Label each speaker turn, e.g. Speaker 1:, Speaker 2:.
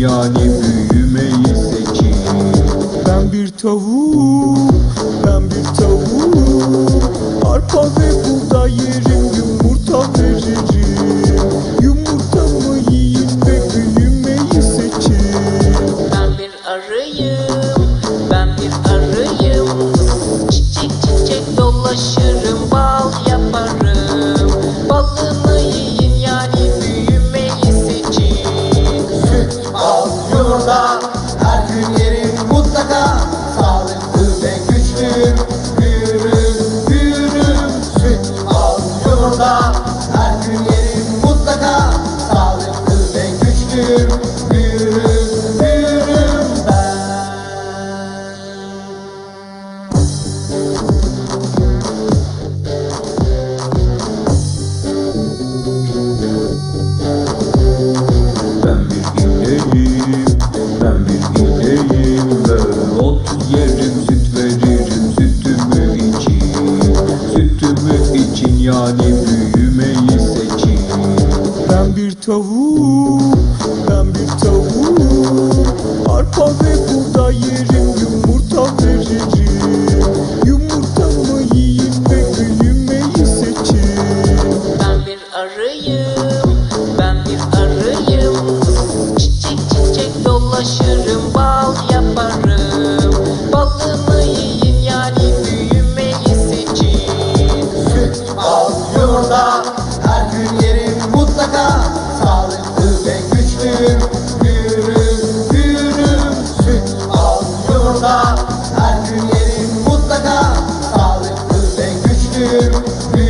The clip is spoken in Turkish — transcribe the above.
Speaker 1: yani büyümeyi seçin Ben bir tavuk, ben bir tavuk. Arpa ve buğday yerim, yumurta veririm Yumurtamı yiyin ve büyümeyi seçin
Speaker 2: Ben bir arıyım, ben bir arıyım. Yani büyümeyi seçin.
Speaker 3: Ben
Speaker 1: bir tavuk, ben bir tavuk. Arpa ve buğday yerim, yumurta veririm.
Speaker 3: you.